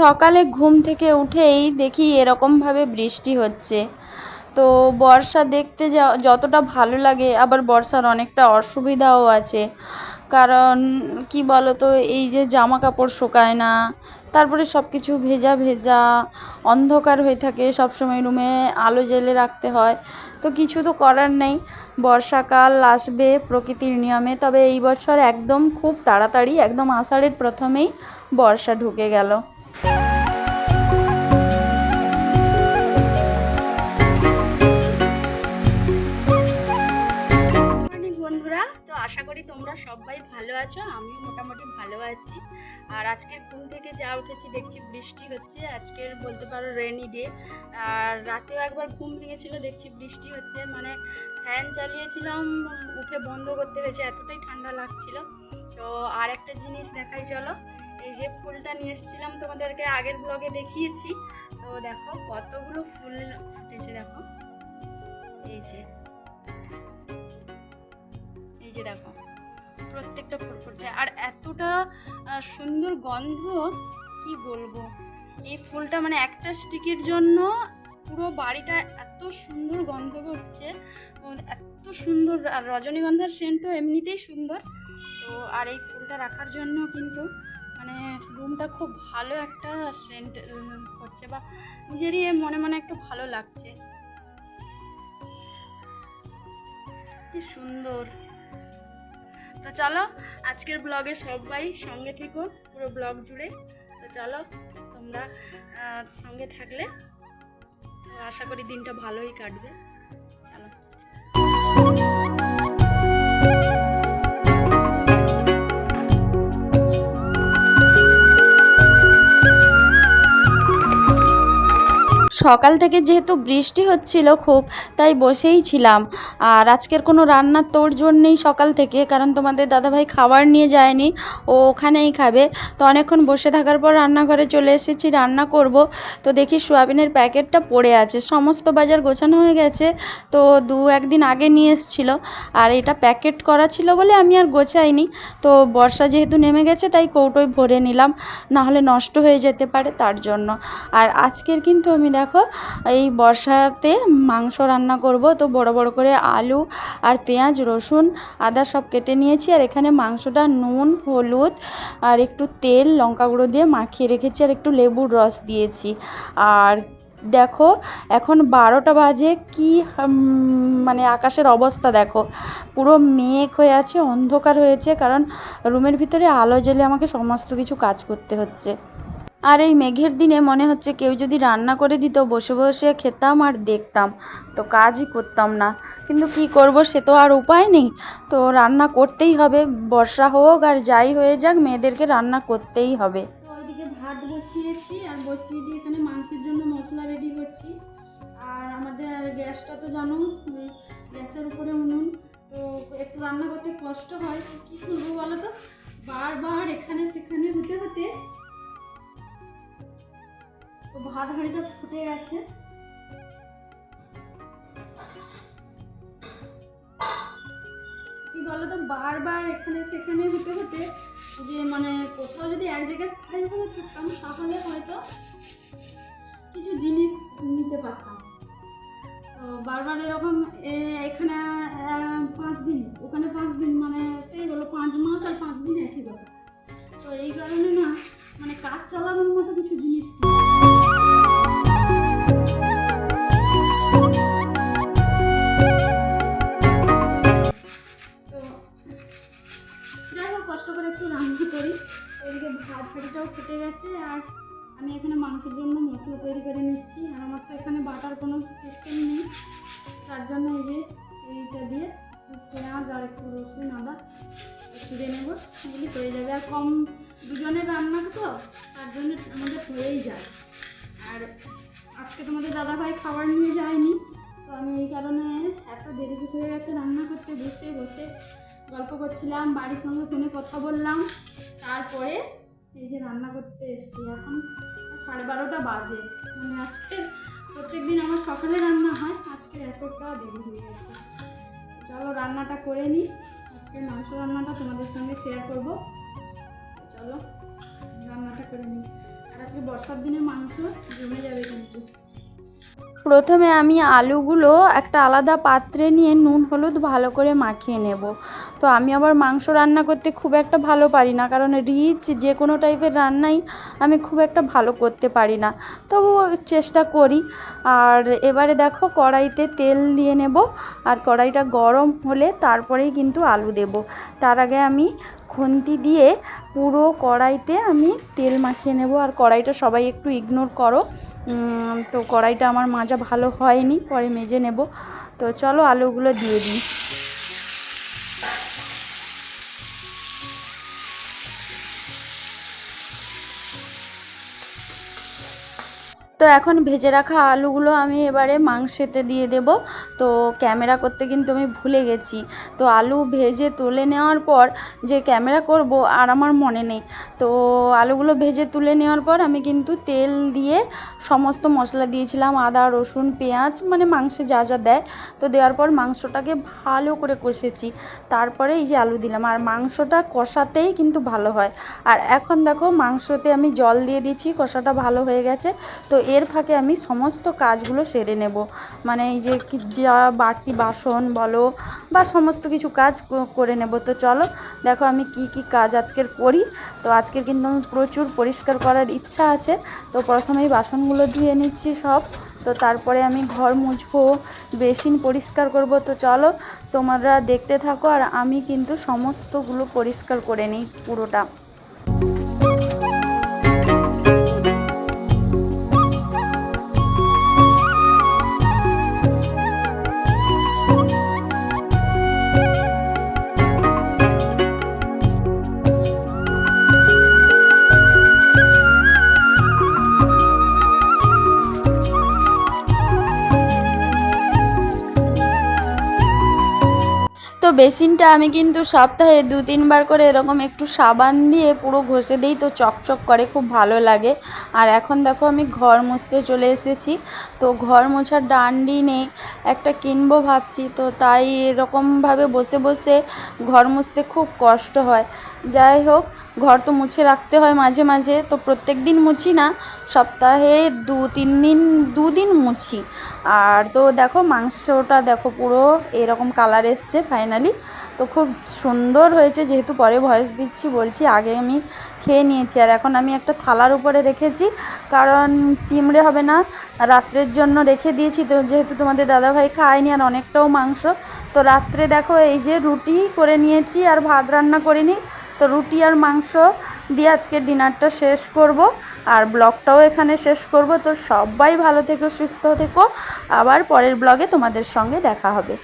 সকালে ঘুম থেকে উঠেই দেখি এরকমভাবে বৃষ্টি হচ্ছে। তো বর্ষা দেখতে যা, যতটা ভালো লাগে, আবার বর্ষার অনেকটা অসুবিধাও আছে। কারণ, কী বলো তো এই যে জামা কাপড় শুকায় না, তারপরে সব কিছু ভেজা ভেজা, অন্ধকার হয়ে থাকে সব সময় রুমে আলো জ্বেলে রাখতে হয়। তো কিছু তো করার নেই, বর্ষাকাল আসবে প্রকৃতির নিয়মে, তবে এই বছর একদম খুব তাড়াতাড়ি, একদম আষাঢ়ের প্রথমেই বর্ষা ঢুকে গেল। আছি আর আজকের ঘুম থেকে যা উঠেছি দেখছি বৃষ্টি হচ্ছে, আজকের বলতে পারো রেনি ডে আর রাতেও একবার ঘুম ভেঙেছিল, দেখছি বৃষ্টি হচ্ছে। মানে ফ্যান চালিয়েছিলাম, উঠে বন্ধ করতে হয়েছে, এতটাই ঠান্ডা লাগছিল। তো আর একটা জিনিস দেখাই, চলো। এই যে ফুলটা নিয়ে এসেছিলাম তোমাদেরকে, আগের ব্লগে দেখিয়েছি। তো দেখো কতগুলো ফুল ফুটেছে, দেখো। এই যে। এই যে দেখো, প্রত্যেকটা ফুল ফুটছে। আর এতটা সুন্দর গন্ধ, কি বলব? এই ফুলটা মানে একটা স্টিকের জন্য পুরো বাড়িটা এত সুন্দর গন্ধ করছে এত সুন্দর আর রজনীগন্ধার সেন্ট তো এমনিতেই সুন্দর। তো আর এই ফুলটা রাখার জন্য কিন্তু মানে রুমটা খুব ভালো একটা সেন্ট হচ্ছে বা নিজেরই মনে মনে একটু ভালো লাগছে। কি সুন্দর। তো চলো, আজকের ব্লগে সবাই সঙ্গে থেকো, পুরো ব্লগ জুড়ে। তো চলো, তোমরা সঙ্গে থাকলে তো আশা করি দিনটা ভালোই কাটবে। চলো। সকাল থেকে যেহেতু বৃষ্টি হচ্ছিল খুব, তাই বসেই ছিলাম। আর আজকের কোনো রান্নার তোড়জোড় নেই সকাল থেকে, কারণ তোমাদের দাদাভাই খাবার নিয়ে যায়নি, ও ওখানেই খাবে। তো অনেকক্ষণ বসে থাকার পর রান্নাঘরে চলে এসেছি, রান্না করব। তো দেখি সোয়াবিনের প্যাকেটটা পড়ে আছে। সমস্ত বাজার গোছানো হয়ে গেছে, তো দু একদিন আগে নিয়ে এসেছিল। আর এটা প্যাকেট করা ছিল বলে আমি আর গোছাইনি। তো বর্ষা যেহেতু নেমে গেছে, তাই কৌটোয় ভরে নিলাম। না হলে নষ্ট হয়ে যেতে পারে তার জন্য। আর আজকের কিন্তু আমি দেখো এই বর্ষাতে মাংস রান্না করব। তো বড় বড় করে আলু আর পেঁয়াজ, রসুন, আদা সব কেটে নিয়েছি। আর এখানে মাংসটা নুন, হলুদ আর একটু তেল, লঙ্কা গুঁড়ো দিয়ে মাখিয়ে রেখেছি আর একটু লেবুর রস দিয়েছি। আর দেখো, এখন বারোটা বাজে। কি মানে আকাশের অবস্থা দেখো। পুরো মেঘ হয়ে আছে, অন্ধকার হয়েছে। কারণ রুমের ভিতরে আলো জ্বেলে আমাকে সমস্ত কিছু কাজ করতে হচ্ছে। আর এই মেঘের দিনে মনে হচ্ছে কেউ যদি রান্না করে দিত, বসে বসে খেতাম আর দেখতাম। তো কাজই করতাম না। কিন্তু কি করব, সে তো আর উপায় নেই। তো রান্না করতেই হবে, বর্ষা হোক আর যাই হয়ে যাক, মেয়েদেরকে রান্না করতেই হবে। ভাত বসিয়েছি আর বসিয়ে দিয়ে এখানে মাংসের জন্য মশলা রেডি করছি। আর আমাদের গ্যাসটা তো জানো গ্যাসের উপরে উনুন। তো একটু রান্না করতে কষ্ট হয়, কী করব বলো তো? বারবার এখানে সেখানে হতে হতে ভাত হাঁড়িটা ফুটে গেছে। কি বলতো, বারবার এখানে সেখানে হতে হতে যে মানে কোথাও যদি এক জায়গায় স্থায়ীভাবে থাকতাম, তাহলে হয়তো কিছু জিনিস নিতে পারতাম। বারবার এরকম এখানে পাঁচ দিন, ওখানে পাঁচ দিন মানে সেই হলো পাঁচ মাস আর পাঁচ দিন করি। ওইদিকে ভাত হাঁড়িটাও ফুটে গেছে আর আমি এখানে মাংসের জন্য মশলা তৈরি করে নিচ্ছি। আর আমার তো এখানে বাটার কোনো সিস্টেম নেই। তার জন্য এই যে এইটা দিয়ে পেঁয়াজ আর একটু রসুন, আদা চিড়ে নেব। এগুলি হয়ে যাবে। আর কম দুজনের রান্না তো, তার জন্য আমাদের হয়েই যায়। আর আজকে তোমাদের দাদাভাই খাবার নিয়ে যায়নি। তো আমি এই কারণে এত দেরি হয়ে গেছে রান্না করতে। বসে বসে গল্প করছিলাম, বাড়ির সঙ্গে ফোনে কথা বললাম। তারপরে এই যে রান্না করতে এসেছি, এখন সাড়ে বারোটা বাজে। মানে আজকে প্রত্যেক দিন আমার সকালে রান্না হয়, আজকে এতটা দেরি হয়ে গেছে। চলো রান্নাটা করে নিই। আজকে মাংস রান্নাটা তোমাদের সঙ্গে শেয়ার করব। চলো, রান্নাটা করে নিই। আর আজকে বর্ষার দিনে মাংস জমে যাবে কিন্তু। প্রথমে আমি আলুগুলো একটা আলাদা পাত্রে নিয়ে নুন, হলুদ ভালো করে মাখিয়ে নেব। তো আমি আবার মাংস রান্না করতে খুব একটা ভালো পারি না, কারণ রিচ যে কোনো টাইপের রান্নাই আমি খুব একটা ভালো করতে পারি না। তবুও চেষ্টা করি। আর এবারে দেখো কড়াইতে তেল দিয়ে নেব। আর কড়াইটা গরম হলে তারপরেই কিন্তু আলু দেব। তার আগে আমি খুন্তি দিয়ে পুরো কড়াইতে আমি তেল মাখিয়ে নেব। আর কড়াইটা সবাই একটু ইগনোর করো। তো কড়াইটা আমার মাজা ভালো হয়নি, পরে মেজে নেব। তো চলো আলুগুলো দিয়ে দিই। তো এখন ভেজে রাখা আলুগুলো আমি এবারে মাংসেতে দিয়ে দেব। তো ক্যামেরা করতে কিন্তু আমি ভুলে গেছি। তো আলু ভেজে তুলে নেওয়ার পর যে ক্যামেরা করব আর আমার মনে নেই। তো আলুগুলো ভেজে তুলে নেওয়ার পর আমি কিন্তু তেল দিয়ে সমস্ত মশলা দিয়েছিলাম। আদা, রসুন, পেঁয়াজ মানে মাংসে যা যা দেয়। তো দেওয়ার পর মাংসটাকে ভালো করে কষেছি। তারপরে এই যে আলু দিলাম। আর মাংসটা কষাতেই কিন্তু ভালো হয়। আর এখন দেখো মাংসতে আমি জল দিয়ে দিচ্ছি কষাটা ভালো হয়ে গেছে। তো এর ফাঁকে আমি সমস্ত কাজগুলো সেরে নেব। মানে এই যে যা বাড়তি বাসন বলো বা সমস্ত কিছু কাজ করে নেব। তো চলো, দেখো আমি কি কি কাজ আজকের করি। তো আজকের কিন্তু আমি প্রচুর পরিষ্কার করার ইচ্ছা আছে। তো প্রথমেই বাসনগুলো ধুয়ে নিচ্ছি সব। তো তারপরে আমি ঘর মুছবো, বেসিন পরিষ্কার করব। তো চলো, তোমরা দেখতে থাকো আর আমি কিন্তু সমস্তগুলো পরিষ্কার করে নিই পুরোটা। বেসিনটা আমি কিন্তু সপ্তাহে দু, তিনবার করে এরকম একটু সাবান দিয়ে পুরো ঘষে দিই তো চকচক করে, খুব ভালো লাগে। আর এখন দেখো আমি ঘর মুছতে চলে এসেছি। তো ঘর মোছার ডান্ডি নেই, একটা কিনবো ভাবছি। তো তাই এরকমভাবে বসে বসে ঘর মুছতে খুব কষ্ট হয়। যাই হোক, ঘর তো মুছে রাখতে হয় মাঝে মাঝে, তো প্রত্যেক দিন মুছি না, সপ্তাহে দু, তিন দিন দুদিন মুছি। আর তো দেখো, মাংসটা দেখো পুরো এরকম কালার এসছে ফাইনালি তো খুব সুন্দর হয়েছে, যেহেতু পরে ভয়েস দিচ্ছি, বলছি আগে আমি খেয়ে নিয়েছি। আর এখন আমি একটা থালার উপরে রেখেছি, কারণ পিমড়ে হবে না, রাত্রের জন্য রেখে দিয়েছি। তো যেহেতু তোমাদের দাদাভাই খায়নি আর অনেকটাও মাংস, তো রাত্রে দেখো এই যে রুটি করে নিয়েছি, আর ভাত রান্না করিনি। তো রুটি আর মাংস দিয়ে আজকে ডিনারটা শেষ করব আর ব্লগটাও এখানে শেষ করব। তো সবাই ভালো থেকো, সুস্থ থেকো। আবার পরের ব্লগে তোমাদের সঙ্গে দেখা হবে।